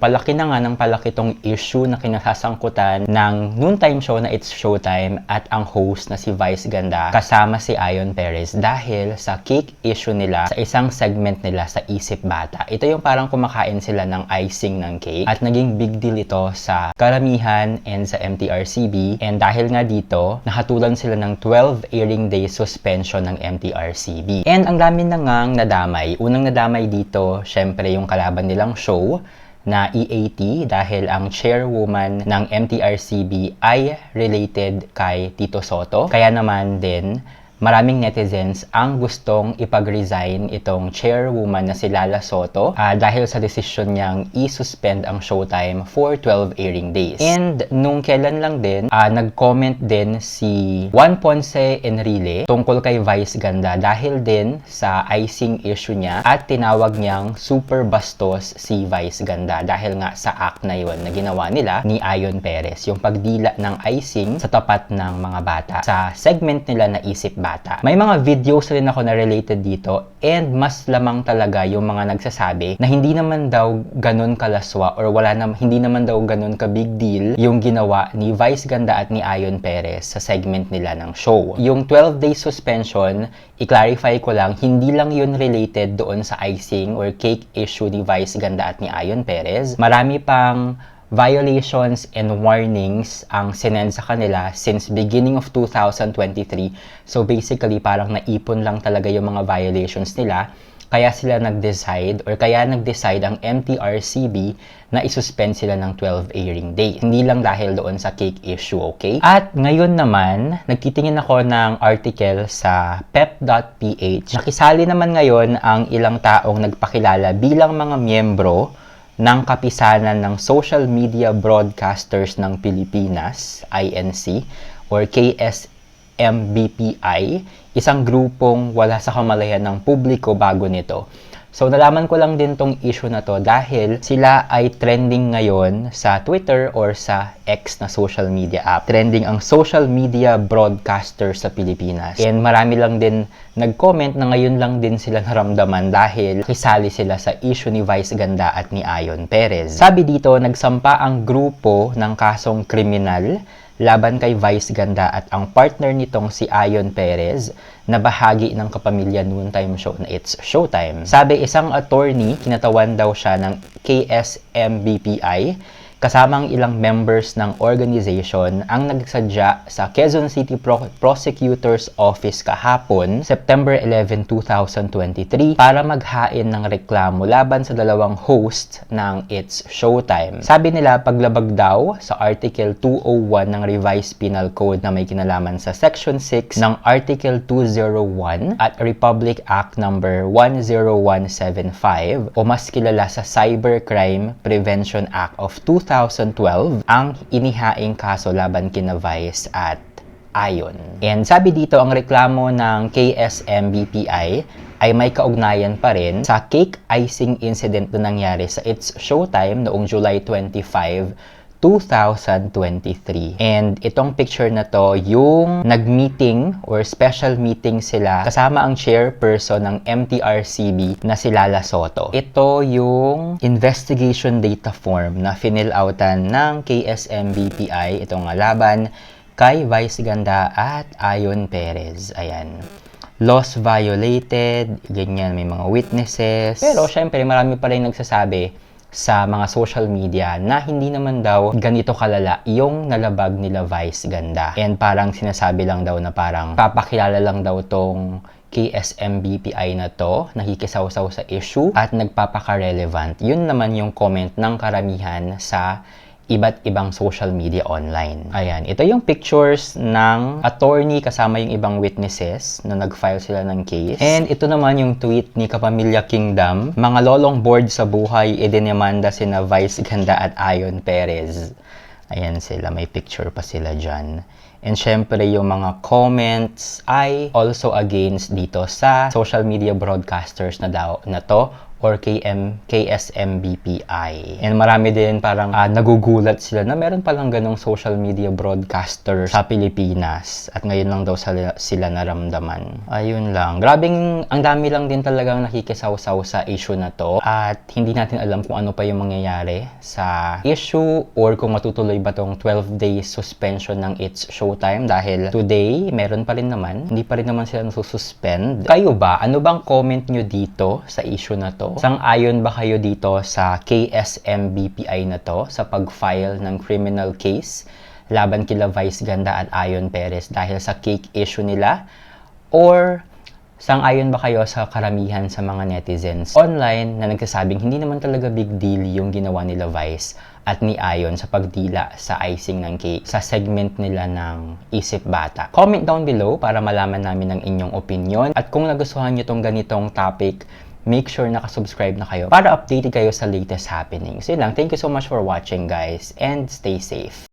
Palaki na nga ng palaki tong issue na kinasasangkutan ng noontime show na It's Showtime at ang host na si Vice Ganda kasama si Ayon Perez dahil sa cake issue nila sa isang segment nila sa Isip Bata. Ito yung parang kumakain sila ng icing ng cake at naging big deal ito sa karamihan and sa MTRCB and dahil nga dito, nahatulan sila ng 12 airing day suspension ng MTRCB. And ang dami na ngang nadamay. Unang nadamay dito, syempre yung kalaban nilang show na EAT dahil ang chairwoman ng MTRCB ay related kay Tito Soto. Kaya naman din, maraming netizens ang gustong ipag-resign itong chairwoman na si Lala Soto ah, dahil sa desisyon niyang i-suspend ang showtime for 12 airing days. And nung kailan lang din, ah, nag-comment din si Juan Ponce Enrile tungkol kay Vice Ganda dahil din sa icing issue niya at tinawag niyang super bastos si Vice Ganda dahil nga sa act na yon na ginawa nila ni Ayon Perez, yung pagdila ng icing sa tapat ng mga bata sa segment nila na Isip Bata. May mga videos rin ako na related dito and mas lamang talaga yung mga nagsasabi na hindi naman daw ganun kalaswa or wala na, hindi naman daw ganun ka big deal yung ginawa ni Vice Ganda at ni Ayon Perez sa segment nila ng show. Yung 12 days suspension, i-clarify ko lang, hindi lang yun related doon sa icing or cake issue ni Vice Ganda at ni Ayon Perez. Marami pang violations and warnings ang sinend sa kanila since beginning of 2023. So basically, parang naipon lang talaga yung mga violations nila. Kaya sila nag-decide or kaya nag-decide ang MTRCB na isuspend sila ng 12 airing days. Hindi lang dahil doon sa cake issue, okay? At ngayon naman, nagtitingin ako ng article sa pep.ph. Nakisali naman ngayon ang ilang taong nagpakilala bilang mga miyembro ng kapisanan ng Social Media Broadcasters ng Pilipinas, INC, or KSMBPI, isang grupong wala sa kamalayan ng publiko bago nito. So, nalaman ko lang din tong issue na to dahil sila ay trending ngayon sa Twitter or sa X na social media app. Trending ang social media broadcaster sa Pilipinas. And marami lang din nag-comment na ngayon lang din sila naramdaman dahil kisali sila sa issue ni Vice Ganda at ni Ayon Perez. Sabi dito, nagsampa ang grupo ng kasong kriminal laban kay Vice Ganda at ang partner nitong si Ayon Perez na bahagi ng kapamilya noontime show na It's Showtime. Sabi isang attorney, kinatawan daw siya ng KSMBPI kasamang ilang members ng organization ang nagsadya sa Quezon City Pro- Prosecutor's Office kahapon, September 11, 2023, para maghain ng reklamo laban sa dalawang host ng It's Showtime. Sabi nila paglabag daw sa Article 201 ng Revised Penal Code na may kinalaman sa Section 6 ng Article 201 at Republic Act number 10175 o mas kilala sa Cybercrime Prevention Act of 2012 ang inihaing kaso laban kina Vice at Ayon. And sabi dito, ang reklamo ng KSMBPI ay may kaugnayan pa rin sa cake icing incident na nangyari sa It's Showtime noong July 25, 2023. And itong picture na to, yung nag-meeting or special meeting sila kasama ang chairperson ng MTRCB na si Lala Soto. Ito yung investigation data form na finil outan ng KSMBPI, itong laban kay Vice Ganda at Ayon Perez. Ayan laws violated, ganyan, may mga witnesses. Pero syempre, marami pa rin nagsasabi sa mga social media na hindi naman daw ganito kalala yung nalabag nila Vice Ganda. And parang sinasabi lang daw na parang papakilala lang daw tong KSMBPI na to, nakikisaw-saw sa issue at nagpapaka-relevant. Yun naman yung comment ng karamihan sa iba't ibang social media online. Ayan, ito yung pictures ng attorney kasama yung ibang witnesses na nag-file sila ng case. And ito naman yung tweet ni Kapamilya Kingdom. Mga lolong board sa buhay, idinemanda sina Vice Ganda at Ayon Perez. Ayan sila, may picture pa sila dyan. And syempre, yung mga comments ay also against dito sa social media broadcasters na daw na to or KM, KSMBPI. And marami din parang ah, nagugulat sila na meron palang ganong social media broadcaster sa Pilipinas at ngayon lang daw sila, sila naramdaman. Ayun lang. Grabing ang dami lang din talagang nakikisaw-saw sa issue na to at hindi natin alam kung ano pa yung mangyayari sa issue or kung matutuloy ba tong 12 days suspension ng It's Showtime dahil today meron pa rin naman. Hindi pa rin naman sila nasususpend. Kayo ba? Ano bang comment nyo dito sa issue na to? Sang-ayon ba kayo dito sa KSMBPI na to sa pag-file ng criminal case laban kila Vice Ganda at Ayon Perez dahil sa cake issue nila? Or sang-ayon ba kayo sa karamihan sa mga netizens online na nagsasabing hindi naman talaga big deal yung ginawa nila Vice at ni Ayon sa pagdila sa icing ng cake sa segment nila ng Isip Bata. Comment down below para malaman namin ang inyong opinion at kung nagustuhan nyo tong ganitong topic, make sure nakasubscribe na kayo para updated kayo sa latest happenings. Yun lang. Thank you so much for watching guys and stay safe.